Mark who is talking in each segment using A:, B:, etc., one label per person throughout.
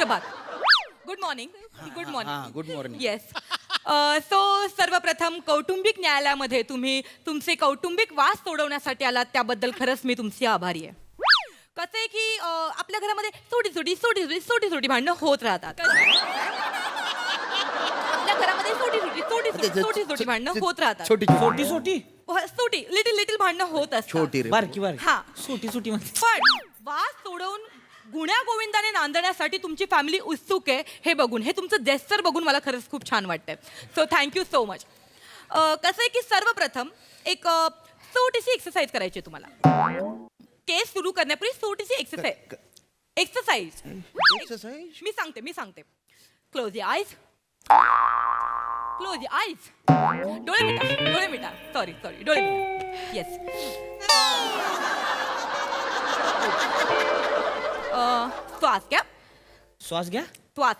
A: सुप्रभात. Good morning good
B: हा,
A: morning
B: good morning.
A: Yes so सर्वप्रथम कौटुंबिक न्यायालयामध्ये तुम्ही तुमचे कौटुंबिक वाद सोडवण्यासाठी आलात त्याबद्दल खरंच मी तुमची आभारी आहे. कसं आहे की अं, आपल्या घरामध्ये छोटी छोटी छोटी छोटी छोटी छोटी भांडणं होत राहतात. आपल्या घरामध्ये छोटी छोटी छोटी छोटी छोटी छोटी भांडणं होत राहतात.
B: छोटी
C: छोटी. छोटी
A: छोटी लिटिल लिटिल भांडणं होत असतात.
B: छोटी रे.
C: बारकी बारकी.
A: हा.
C: छोटी छोटी
A: पण वाद सोडवून गुण्या गोविंदाने नांदण्यासाठी तुमची फॅमिली उत्सुक आहे हे बघून. हे तुमचं जेस्टर बघून मला खरंच खूप छान वाटतंय. सो थँक्यू सो मच कसं आहे की सर्वप्रथम एक छोटीशी एक्सरसाइज करायची आहे तुम्हाला. केस सुरू करण्यापूर्वी छोटीशी एक्सरसाइज एक्सरसाइज
B: एक्सरसाइज
A: मी सांगते मी सांगते. Close your eyes close your eyes डोळे मिटा डोळे मिटा. सॉरी सॉरी डोळे मिटा. येस श्वास घ्या.
C: श्वास घ्या.
A: श्वास.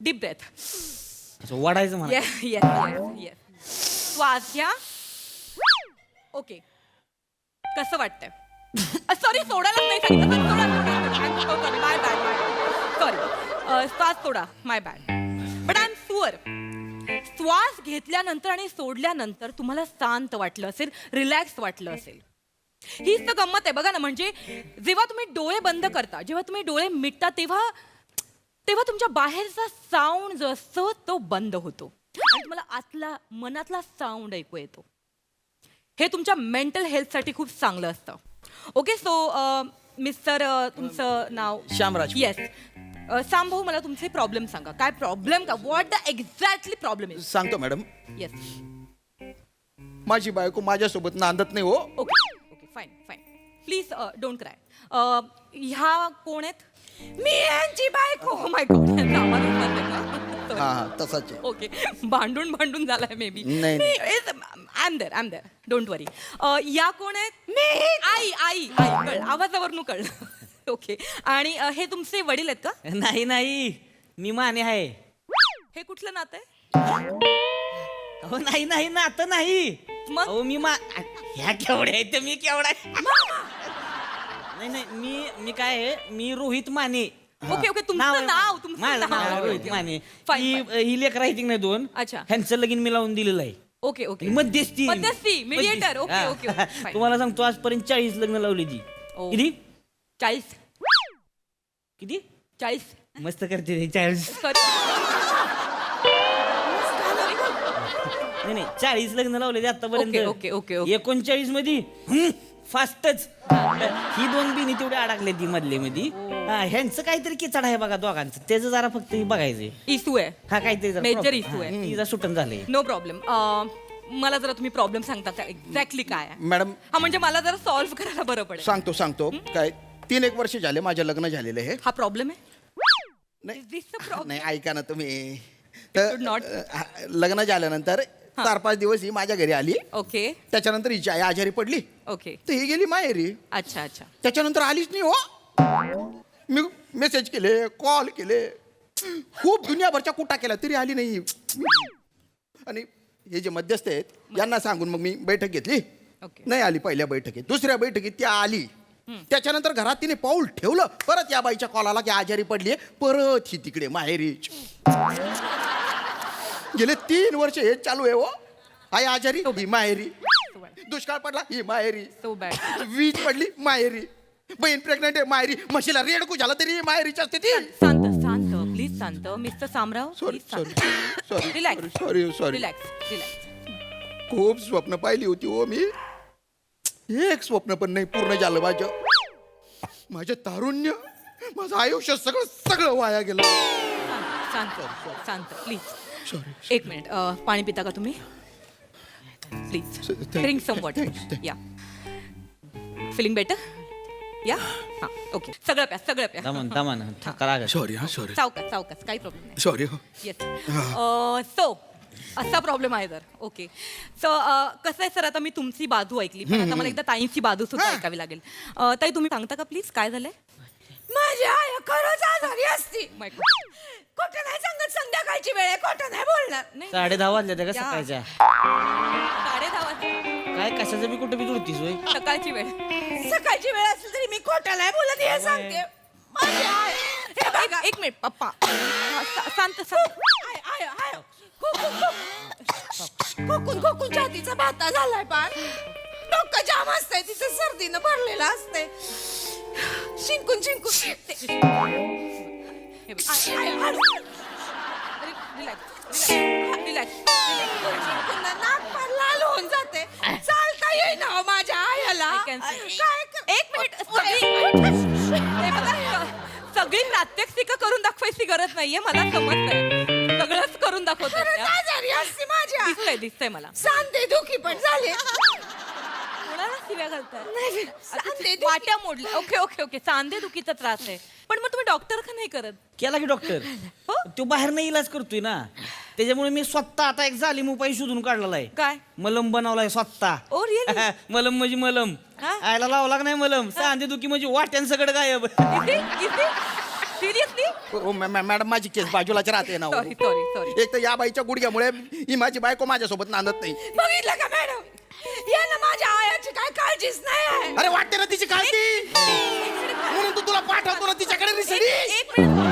A: डीप ब्रेथ
C: असं वाढायचं मला
A: येस येस येस श्वास घ्या. ओके कसं वाटतंय? सॉरी सोडायलाच नाही सांगितलं सॉरी माय बॅड सॉरी श्वास सोडा. My bad but I am sure श्वास घेतल्यानंतर आणि सोडल्यानंतर तुम्हाला शांत वाटलं असेल रिलॅक्स वाटलं असेल. हीच तर गंमत आहे. बघा ना म्हणजे जेव्हा तुम्ही डोळे बंद करता जेव्हा तुम्ही डोळे मिटता तेव्हा तेव्हा तुमच्या बाहेरचा साऊंड जो असतो तो बंद होतो. आणि तुम्हाला आतला मनातला साऊंड ऐकू येतो. हे तुमच्या मेंटल हेल्थसाठी खूप चांगलं असतं. ओके सो मिस्टर तुमचं नाव?
B: श्यामराज.
A: येस सांग भाऊ मला तुमचे प्रॉब्लेम सांगा. काय प्रॉब्लेम का? What the exactly problem is
B: सांगतो मॅडम
A: येस
B: माझी बायको माझ्यासोबत नांदत नाही हो.
A: Okay fine fine please don't cry ह्या कोण आहेत? मी यांची बायको. Oh माय गॉड
B: हा हा तसाच. आहे.
A: ओके भांडून भांडून झालाय मे बी
B: नाही, नाही.
A: I am there I am there don't worry या कोण आहेत? मी! आई आई आई. कळ आवाजावरून कळ. ओके आणि अ, हे तुमचे वडील आहेत का?
C: नाही नाही. मी माने आहे.
A: हे कुठलं नातं आहे?
C: अहो नाही नाही. ना आता नाही.
A: मग?
C: अहो मी मा ह्या केवढ्या आहेत मी केवढा आहे. नाही नाही मी मी काय आहे मी रोहित माने
A: ओके ओके तुमचं
C: आहे
A: नाव
C: माझं.
A: तुमचं
C: नाव रोहित माने
A: Fine,
C: ही
A: fine.
C: ही लेकर नाही दोन
A: अच्छा.
C: ह्यांचं लगीन मी लावून दिलेलं आहे
A: ओके ओके
C: मध्यस्थी
A: मध्यस्थी mediator. ओके,
C: हा.
A: Okay, okay. Fine.
C: तुम्हाला सांगतो आजपर्यंत चाळीस लग्न लावली ती
A: ओ.
C: किती
A: चाळीस
C: किती
A: चाळीस
C: मस्त करते ती चाळीस नाही नाही चाळीस लग्न लावले आतापर्यंत.
A: Okay, okay, okay, okay.
C: एकोणचाळीसमध्ये फास्टच. ही दोन बिनी तेवढे अडकले ती मधले मध्ये हा, ह्यांचं काहीतरी किचड आहे बघा दोघांचं. त्याचं जरा फक्त बघायचंय.
A: इशू आहे.
C: हा काहीतरी जरा
A: Major
C: problem.
A: issue आहे.
C: हा, तिचा सुटन झालंय.
A: नो प्रॉब्लेम मला जरा तुम्ही प्रॉब्लेम सांगता एक्झॅक्टली काय आहे?
B: मॅडम
A: हा म्हणजे मला जरा सॉल्व्ह करायला बरं पडेल.
B: सांगतो सांगतो. काय तीन एक वर्ष झाले माझं लग्न झालेलं आहे
A: हा प्रॉब्लेम आहे?
B: नाही.
A: Is this the problem?
B: नाही ऐका ना तुम्ही.
A: Should not.
B: अ, हा, लग्न झाल्यानंतर चार पाच दिवस ही माझ्या घरी आली.
A: ओके.
B: त्याच्यानंतर हिची आई आजारी पडली.
A: ओके.
B: तर ही गेली माहेरी.
A: अच्छा अच्छा.
B: त्याच्यानंतर आलीच नाही हो. मी मेसेज केले कॉल केले. खूप दुनियाभरच्या कुटा केल्या तरी आली नाही. आणि हे जे मध्यस्थ आहेत यांना सांगून मग मी बैठक घेतली.
A: ओके.
B: नाही आली पहिल्या बैठकीत. दुसऱ्या बैठकीत ती आली. त्याच्यानंतर घरात तिने पाऊल ठेवलं परत या बाईच्या कॉलाला की आजारी पडली परत ही तिकडे माहेरी गेले तीन वर्ष हे चालू आहे हो. आई आजारी ही माहेरी. दुष्काळ पडला ही माहेरी. वीज पडली माहेरी. बहीण प्रेग्नेंट आहे माहेरी. म्हशीला रेडकू झाला तरी माहेरीची असते ती
A: शांत शांत प्लीज शांत. Mister Samrao
B: sorry sorry sorry sorry sorry
A: relax relax
B: खूप स्वप्न पाहिली होती हो मी. एक स्वप्न पण नाही पूर्ण झालं माझं. माझं तारुण्य माझं आयुष्य सगळं सगळं वाया गेलं.
A: शांत शांत प्लीज
B: सॉरी
A: एक मिनिट अ, पाणी पिता का तुम्ही? प्लीज
B: स- thank-
A: drink some water. Yeah feeling better yeah हां ओके सगळं प्या सगळं प्या.
C: दमान दमान. थका लागत
B: सॉरी हा सॉरी
A: सावकाश सावकाश. काही प्रॉब्लेम नाही.
B: सॉरी हो.
A: येस सो असा प्रॉब्लेम आहे तर. ओके सो कसं आहे सर आता मी तुमची बाजू ऐकली. पण आता मला एकदा ताईंची बाजू सुद्धा
B: हा.
A: ऐकावी लागेल. अ, ताई तुम्ही सांगता का प्लीज काय झालंय? माझी आई खरंच आजारी असती. खोटं नाही सांगत संध्याकाळची वेळ आहे. खोटं नाही बोलणार. नाही
C: साडे दहा वाजल्या त्या का
A: या.
C: सकाळच्या?
A: साडे दहा वाजता
C: काय कशाचं बी कुठं बी जुळतीस होय?
A: सकाळची वेळ. सकाळची वेळ असेल तरी मी खोटं नाही बोलत हे सांगते. माझी आई- हे बघा, एक मिनिट पप्पा. हा, शा- शांत शांत.
D: खोकून खोकून छातीचा भाता झालाय पार डोकं जाम असतंय तिचं सर्दीनं भरलेलं असतंय. शिंकून शिंकून ते-
A: बघ.
D: आय, आय, आय.
A: रिलॅक्स रिलॅक्स
D: शिंकून ना नाक पार लाल होऊन जाते. चालता येईना हो माझ्या आयाला
A: I can see.
D: काय कर-
A: एक मिनिट सगळी हे बघा, स- सगळी प्रात्यक्षिक करून दाखवायची गरज नाहीये मला समजतंय. सगळंच करून दाखवते.
D: खरंच आजारी असते माझ्या?
A: दिसतंय दिसतंय मला.
D: सांधे दुखी पण झाले.
A: कोणाला शिव्या घालताय.
D: सांधे दुखी.
A: वाट्या मोडल्या. Okay okay okay. सांधे दुखीचा त्रास आहे. पण मग तुम्ही डॉक्टर का नाही करत?
C: केला की डॉक्टर
A: हो?
C: तो बाहेर नाही इलाज करतोय ना. त्याच्यामुळे मी स्वतः आता एक जालीम उपाय शोधून काढलेला आहे.
A: काय?
C: मलम बनवलाय स्वतः. मलम म्हणजे मलम.
A: हा?
C: आयला लावला का नाही मलम? सांधे दुखी म्हणजे वाट्यान सगळं गायब.
A: सिरियसली
B: हो मॅ- मॅ- मॅडम माझी केस बाजूलाच राहते ना हो.
A: सॉरी सॉरी सॉरी
B: एक तर या बाईच्या गुडघ्यामुळे ही माझी बायको माझ्यासोबत नांदत नाही.
D: बघितलं का मॅडम? याला माझ्या आयाची काय काळजीच नाही आहे.
B: अरे वाटते ना तिची काळजी? म्हणून तू तुला पाठवतो ना तिच्याकडे रिसडी
A: एक मिनिट.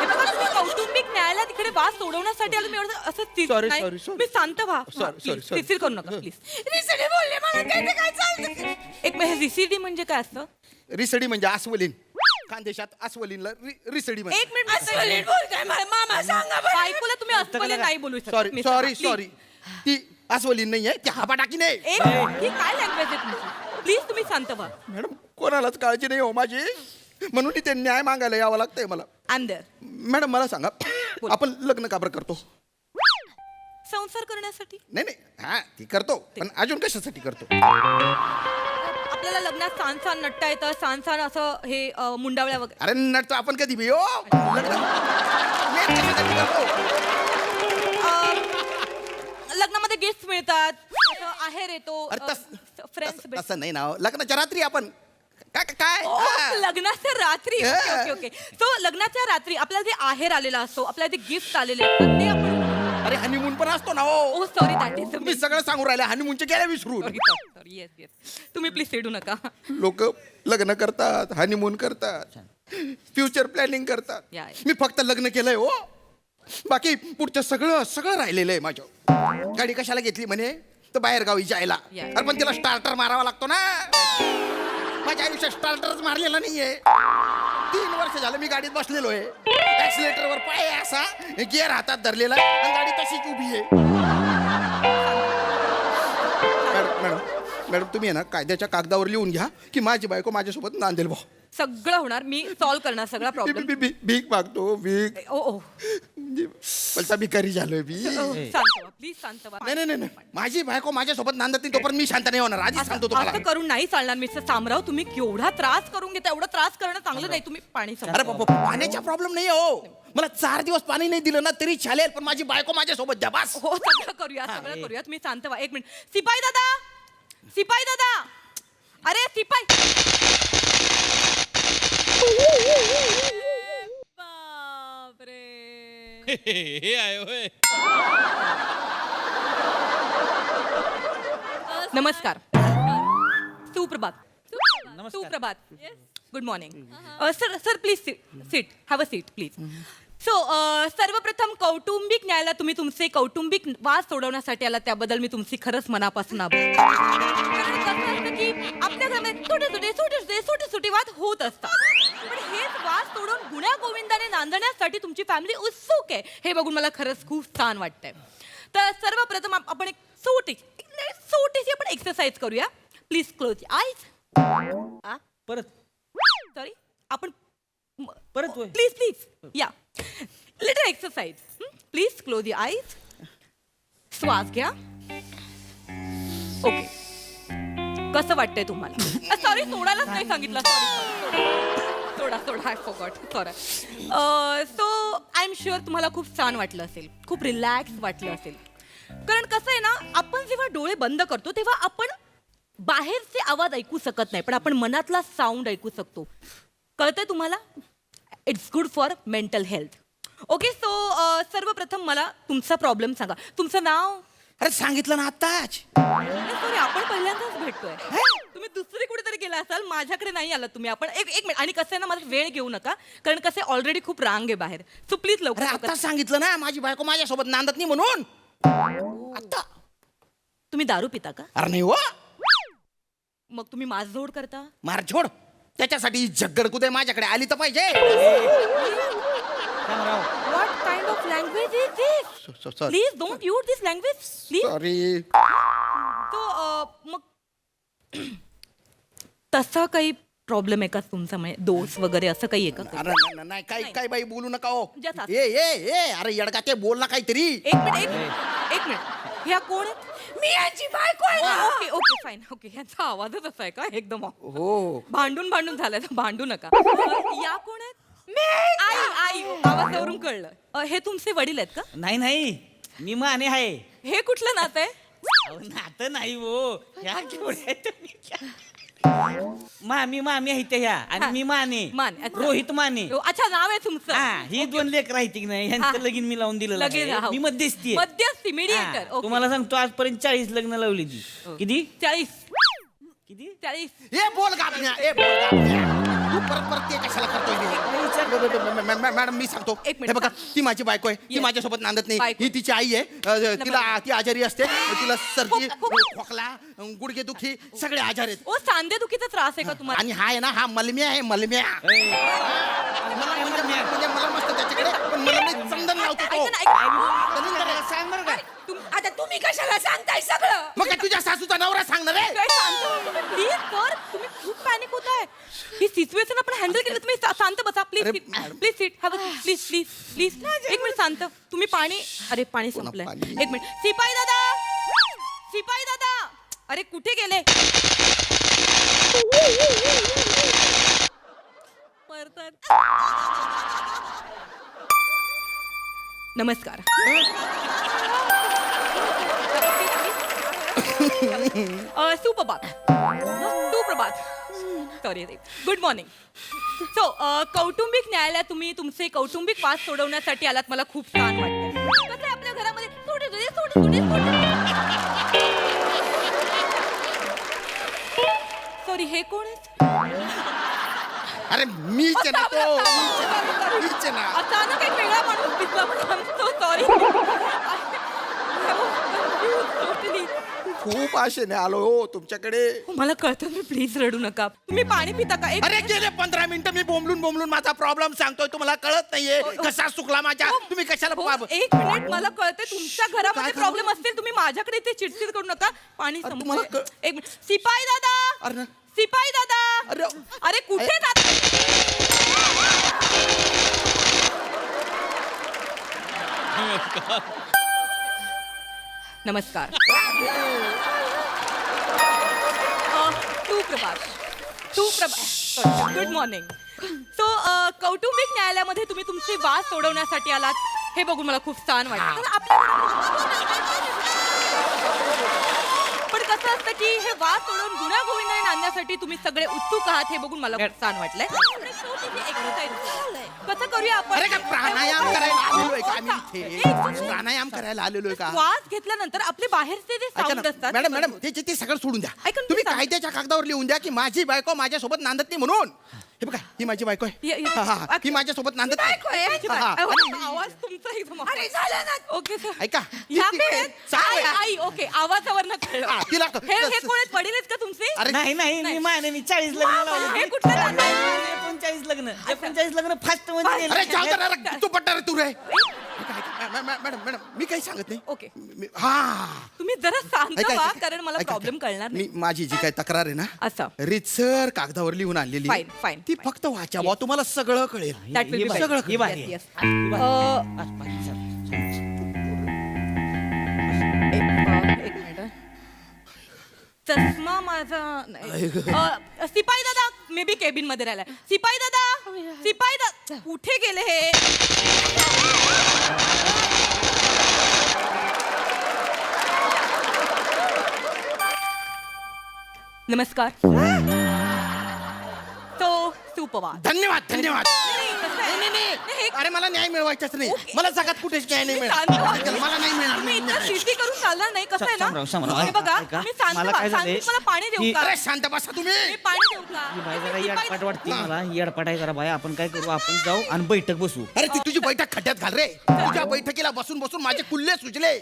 A: हे बघा, तुम्ही कौटुंबिक न्यायालयात तिकडे वाद सोडवण्यासाठी आलो मी एवढं असं ति-
B: Sorry,
A: नाही.
B: sorry, sorry.
A: मी शांत व्हा.
B: Sorry, sorry,
A: please
B: sorry.
A: सिसिर करू नका प्लीज
D: रिसडे बोलले मला काय ते काय चालतं
A: एक मिनिट रिसिडी म्हणजे काय असतं?
B: रिसडी म्हणजे अस्वलीन. खानदेशात अस्वलीनला रिसडी म्हणजे
A: एक मिनिट
D: असं नीट बोलताय मा- मामा सांगा बरं.
A: बायकोला तुम्ही अस्पले नाही बोलू शकत.
B: सॉरी सॉरी सॉरी ती अस्वलीन नाही आहे ती हापाटाकी नाही.
A: एक ही काय लँग्वेज आहे तुमची? प्लीज तुम्ही शांत व्हा.
B: मॅडम कोणालाच काळजी नाही हो माझी. म्हणून ते न्याय मागायला यावं लागतंय मला.
A: अंदर
B: मॅडम मला सांगा आपण लग्न का बरं करतो?
A: संसार करण्यासाठी?
B: नाही नाही हा ती करतो पण अजून कशासाठी करतो?
A: आपल्याला लग्नात छान छान नटता येतं छान छान असं हे अं, मुंडावळ्या वगैरे.
B: अरे नटतो आपण कधी बी हो.
A: लग्नामध्ये गिफ्ट मिळतात. असं आहेर येतो
B: अरे तस-
A: फ्रेंड्स
B: तसं नाही ना हो. लग्नाच्या रात्री आपण काय काय- काय?
A: ओ,
B: हा.
A: लग्नाच्या रात्री. Okay okay okay. सो लग्नाच्या रात्री आपल्याला जे आहेर आलेला असतो आपल्याला ते गिफ्ट आलेले असतात ते आपण
B: अरे हनीमून पण असतो ना हो.
A: ओ सॉरी दॅट इज
B: मी सगळं सांगून राहिले हनीमूनचे गेल्या विसरून.
A: सॉरी येस येस तुम्ही प्लीज सेडू नका.
B: लोक लग्न करतात हनीमून करतात फ्युचर प्लॅनिंग करतात.
A: या, या.
B: मी फक्त लग्न केलंय हो. बाकी पुढचं सगळं सगळं राहिलेलं आहे माझ्या गाडी कशाला घेतली म्हणे? तर बाहेर गावी जायला.
A: या.
B: अरे पण तिला स्टार्टर मारावा लागतो ना. माझ्या आयुष्यात स्टार्टरच मारलेला नाहीये. तीन वर्ष झालं मी गाडीत बसलेलो आहे ऍक्सिलेटरवर पाय आहे असा गिअर हातात धरलेला आहे, आणि गाडी तशीच उभी आहे. मॅडम मॅडम मॅडम तुम्ही आहे ना कायद्याच्या कागदावर लिहून घ्या की माझी बायको माझ्यासोबत नांदेल भाऊ.
A: सगळं होणार. मी सॉल्व्ह करणार सगळा प्रॉब्लेम
B: मी- भीक मागतो भीक.
A: ओ ओ.
B: म्हणजे पलता भिकारी झालोय मी. नाही
A: शांत व्हा प्लीज शांत व्हा.
B: नाही नाही नाही. माझी बायको माझ्यासोबत नांदत नाही तोपर्यंत मी शांत नाही होणार. आधीच सांगतो
A: असं
B: तुम्हाला.
A: असं करून नाही चालणार मिस्टर सामराव. तुम्ही केवढा त्रास करून घेता एवढा त्रास करणं चांगलं नाही. तुम्ही पाणी
B: अरे. बाबा पाण्याचा प्रॉब्लेम नाही हो. मला चार दिवस पाणी नाही दिलं ना तरी चालेल पण माझी बायको माझ्यासोबत द्या बस.
A: हो सगळं करूया सगळं करूया. तुम्ही शांत व्हा. एक मिनिट. सिपाई दादा! सिपाई दादा! अरे सिपाई बापरे.
E: हे आहे होय
A: नमस्कार. सुप्रभात.
C: नमस्कार.
A: सुप्रभात good morning sir sir please seat have a seat please so सर्वप्रथम कौटुंबिक न्यायालयात तुम्ही तुमचे कौटुंबिक वाद सोडवण्यासाठी आला त्याबद्दल मी तुमची खरंच मनापासून आभार कारण कसं असतं की आपल्या घरामध्ये छोटे छोटे छोटे छोटे छोटे छोटे वाद होत असतात. पण हेच वाद सोडून गुण्या गोविंदाने नांदण्यासाठी तुमची फॅमिली उत्सुक आहे हे बघून मला खरंच खूप छान वाटतंय. तर सर्वप्रथम आप- आपण एक छोटी एक छोटीशी आपण एक्सरसाइज करूया. प्लीज क्लोज आईज
C: परत.
A: सॉरी आपण
C: परत होय.
A: प्लीज प्लीज या. Little exercise please close the eyes श्वास घ्या ओके कसं वाटतंय तुम्हाला? सॉरी सोडायलाच नाही सांगितलं. सॉरी सोडा सोडा. I forgot sorry so I am sure तुम्हाला खूप छान वाटलं असेल. खूप रिलॅक्स वाटलं असेल. कारण कसं आहे ना आपण जेव्हा डोळे बंद करतो तेव्हा आपण बाहेरचे आवाज ऐकू शकत नाही. पण आपण मनातला साऊंड ऐकू शकतो. कळतंय तुम्हाला? It's good for mental health okay so सर्वप्रथम मला तुमचा प्रॉब्लेम सांगा. तुमचं नाव?
B: अरे सांगितलं ना आताच
A: सॉरी आपण पहिल्यांदाच भेटतोय. तुम्ही दुसरी कुठेतरी गेला असाल माझ्याकडे नाही आला तुम्ही. आपण एक एक मिनिट. आणि कसं आहे ना मला वेळ घेऊ नका कारण कसं ऑलरेडी खूप रांग आहे बाहेर. सो प्लीज
B: अरे
A: लवकर.
B: आता. सांगितलं ना माझी बायको माझ्यासोबत नांदत नाही म्हणून. आता
A: तुम्ही दारू पिता का?
B: अरे नाही हो.
A: मग तुम्ही माझोड करता?
B: मारझोड. त्याच्यासाठी जग्गड कुदे माझ्याकडे आली तर पाहिजे.
C: Shamrao
A: what kind of language is this
B: sorry
A: please don't use this language please
B: sorry
A: तो अ, मग तसा काही प्रॉब्लेम आहे का तुमचा? म्हणजे दोष वगैरे असं काही आहे का
B: अरे नाही, काय काय बाई बोलू नका हो.
A: Just ask.
B: ए ए ए अरे येडगा ते बोल ना काहीतरी.
A: एक मिनिट एक मिनिट एक मिनिट. ह्या कोण आहेत?
D: मी यांची बायको आहे ना.
A: Okay okay fine okay. ह्यांचा आवाजच असा आहे का? एकदम
B: हो.
A: भांडून भांडून झालाय तर भांडू नका. अ, या कोण आहेत? आई आई. आवाजावरून कळलं. अ, हे तुमचे वडील आहेत का?
C: नाही नाही. मी माने आहे.
A: हे कुठलं नातं आहे?
C: अहो, नातं नाही हो. ह्या केवढ्या तुम्ही? मामी मामी आहे त्या ह्या. आणि
A: हा.
C: मी माने.
A: माने, अच्छा.
C: रोहित माने.
A: ओ, अच्छा नाव आहे तुमचं.
C: हा ही दोन लेख राहते की नाही
A: हा.
C: ह्यांचं लगीन मी लावून दिलं
A: लगेच
C: आहे.
A: हा.
C: मी मध्यस्थी आहे.
A: मध्यस्थी मीडिएटर
C: हा, तुम्हाला सांगतो आजपर्यंत चाळीस लग्न लावली ती किती?
A: चाळीस.
C: किती?
A: चाळीस.
B: ए बोल गापण्या ए बोल तू परत परत ते कशाला करतोय मॅडम मी सांगतो.
A: एक मिनिट.
B: हे बघा ती माझी बायको आहे. ती
A: Yes.
B: माझ्यासोबत नांदत नाही.
A: बायको.
B: ही तिची आई आहे. अ, तिला ती आजारी असते. तिला सर्दी
A: खोक- खोक-
B: खोकला गुडघे दुखी सगळे आजार आहेत.
A: ओ सांधेदुखीचा त्रास आहे का तुम्हाला?
B: आणि हा आहे ना हा मलम्या आहे मलम्या. मला म्हणजे म्हणजे मला मस्त त्याच्याकडे पण मला नाही चंदन लावतो तो.
A: ऐका ना, ऐका.
B: चंदन करायला सांग बरं का.
D: तुम्ही कशाला सांगताय सगळं?
B: मग काय तुझ्या सासूचा नवरा सांगणार आहे?
A: काय तुम्ही. प्लीज सर तुम्ही खूप पॅनिक होताय. ही सिच्युएशन आपण हँडल केली तुम्ही शांत बसा. प्लीज
B: अरे, madam.
A: Please seat have please please please एक मिनिट शांत. तुम्ही पाणी अरे पाणी संपलंय? एक मिनिट. सिपाई दादा! सिपाई दादा! अरे कुठे गेले? परतात नमस्कार. सुप्रभात सुप्रभात सॉरी गुड मॉर्निंग सो कौटुंबिक न्यायालयात तुम्ही तुमचे कौटुंबिक वाद सोडवण्यासाठी आलात. मला खूप छान वाटतं कसं आहे आपल्या घरामध्ये? सोडे सॉरी हे कोण
B: अरे आहे ना तो.
A: अचानक एक वेगळा माणूस दिसला. पण सो
B: खूप आशेने आलो हो तुमच्याकडे.
A: मला कळतं तुम्ही प्लीज रडू नका. तुम्ही पाणी पिता का? एक
B: अरे गेले पंधरा मिनिटं मी बोंबलून बोंबलून माझा प्रॉब्लेम सांगतोय तुम्हाला कळत नाहीये. कसा चुकला माझ्या? तुम्ही कशाला
A: हो, एक मिनिट मला कळते तुमच्या घरामध्ये
B: काय
A: प्रॉब्लेम असतील तुम्ही माझ्याकडे इथे चिडचिड करू नका. पाणी संपलंय.
B: तुम्हाला कळ-
A: एक मिनिट. सिपाई दादा!
B: अरे ना.
A: सिपाई दादा!
B: अरे
A: अरे कुठे नमस्कार. अ, सुप्रभात सुप्रभात गुड मॉर्निंग सो कौटुंबिक न्यायालयामध्ये तुम्ही तुमचे वाद सोडवण्यासाठी आलात हे बघून मला खूप छान वाटतं आपल्या- असतं की हे वाद सोडवून गुन्हा गोविंदाने आणण्यासाठी तुम्ही सगळे उत्सुक आहात हे बघून मला छान वाटलंय. कसं करूया आपण?
B: प्राणायाम करायला आलेलोय का आम्ही
A: एक
B: इथे
A: second.
B: प्राणायाम करायला आलेलोय का?
A: श्वास घेतल्यानंतर आपले बाहेरचे जे
B: ऐका
A: साऊंड
B: ना,
A: असतात
B: मॅडम मॅडम ते ते सगळं सोडून द्या.
A: ऐका ना,
B: तुम्ही कायद्याच्या कागदावर लिहून द्या की माझी बायको माझ्यासोबत नांदत नाही म्हणून. हे बघा ही माझी बायको आहे.
A: ये-
B: हा, हा, हा. ही माझ्यासोबत नांदत नाही.
D: बायको. आहे?
A: अहो, आवाज तुमचा एकदम ओके सर.
B: ऐका. ती-?
A: आई ओके आवाजावरनं कळलं
B: हा, तिला
A: हे हे कोण आहेत वडील आहेत का तुमचे
B: अरे
C: नाही नाही मी माने मी चाळीस लग्न
A: हे
C: लावली
A: कुठलं आहे?
C: एकोणचाळीस लग्न एकोणचाळीस लग्न फास्टमध्ये
B: अरे
C: केले.
B: जाऊ दे ना, अरे तू पट्टा रे तू रे मॅ- मॅ- मॅडम मॅडम मी काही सांगत नाही
A: ओके.
B: मी- हा
A: तुम्ही जरा शांत
B: ऐका,
A: व्हा
B: ऐका,
A: कारण मला
B: ऐका,
A: प्रॉब्लेम
B: ऐका.
A: कळणार नाही
B: मी माझी जी काही तक्रार आहे ना
A: असं.
B: रितसर कागदावर लिहून आणलेली आहे.
A: Fine, fine,
B: ती
A: fine.
B: फक्त वाचा बुवा, तुम्हाला सगळं कळेल
A: That will
C: ही
A: be
C: बारी-
A: better.
C: ही बारी
A: Yes,
C: आहे.
A: yes.
C: ही बारी.
A: अ, माझा नाही. अ, सिपाई दादा मे बी केबिनमध्ये राहिलाय. सिपाई दादा सिपाई दादा कुठे गेले हे? नमस्कार. तो सुपवाद.
B: धन्यवाद धन्यवाद.
A: नाही?
B: नाही, नाही,
A: हे-
B: अरे मला न्याय मिळवायचाच नाही. मला जगात कुठेच न्याय नाही. मिळणार? मला नाही मिळणार
A: तुम्ही
B: नाही
A: इतकं
B: न्याय.
A: शिस्ती करून चालणार नाही. कसं आहे
C: शामराव, शामराव,
A: ना? हे बघा
C: ऐका.
A: मी शांत
C: मला. काय
A: शांत
C: झालंय?
A: मला पाणी देऊ
C: ही-
A: का?
B: अरे शांत बसा तुम्ही.
A: मी पाणी देऊ का?
C: ही बाई जरा
A: मी
C: येडपाट
A: पाणी-
C: वाटते मला. येडपाट आहे जरा बाई आपण काय करू? आपण जाऊ आणि बैठक बसू.
B: अरे ती तुझी बैठक खड्ड्यात घाल रे. तुझ्या बैठकीला बसून बसून माझे कुल्ले सुजले.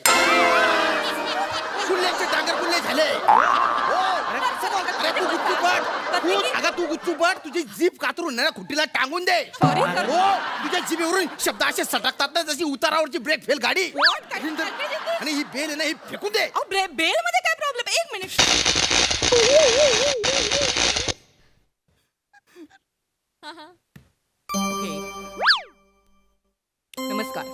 B: कुल्ल्यांचे डांगर कुल्ले झाले. हो. अरे तू गुच्चू पट तू अगं तू गुच्चू पट तुझी जीप कातरून ना खुटीला टांगून दे.
A: Sorry, sir.
B: हो तुझ्या जीभेवरून शब्द असे सटकतात ना जशी उतारावरची ब्रेक फेल गाडी.
A: What? काय- काय- काय- काय-
B: आणि ही बेल आहे ना ही फेकून दे.
A: अहो ब्रे बेल मध्ये काय प्रॉब्लेम एक मिनिट ओके नमस्कार.